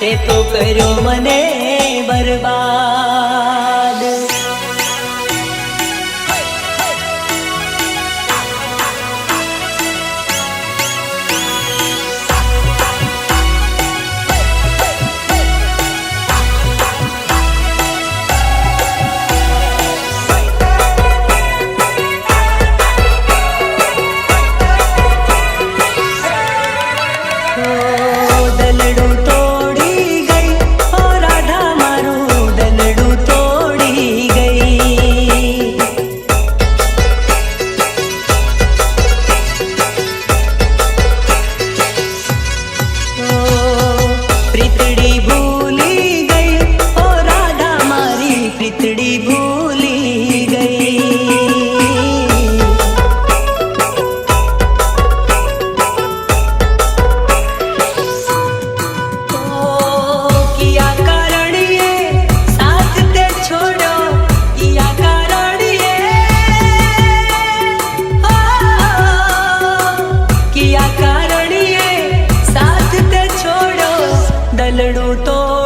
તે તો કર્યો મને બરબાદ. દલડું দুটো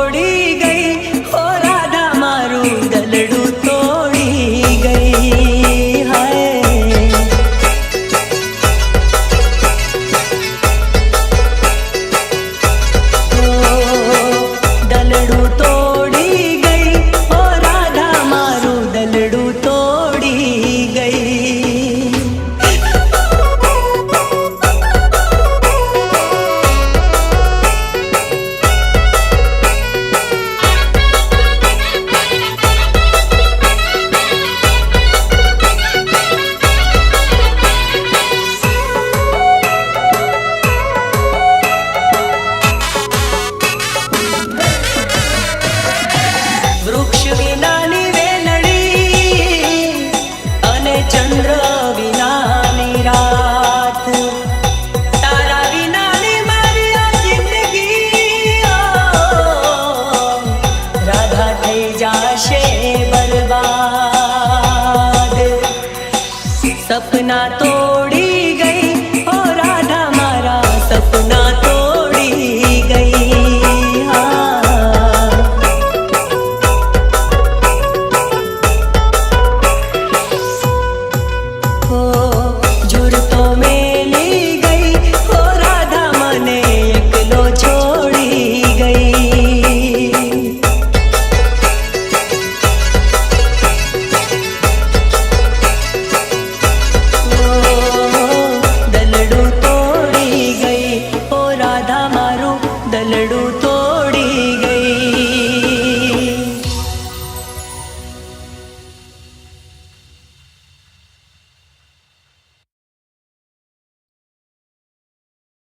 જાશે બરબાદ સપના તો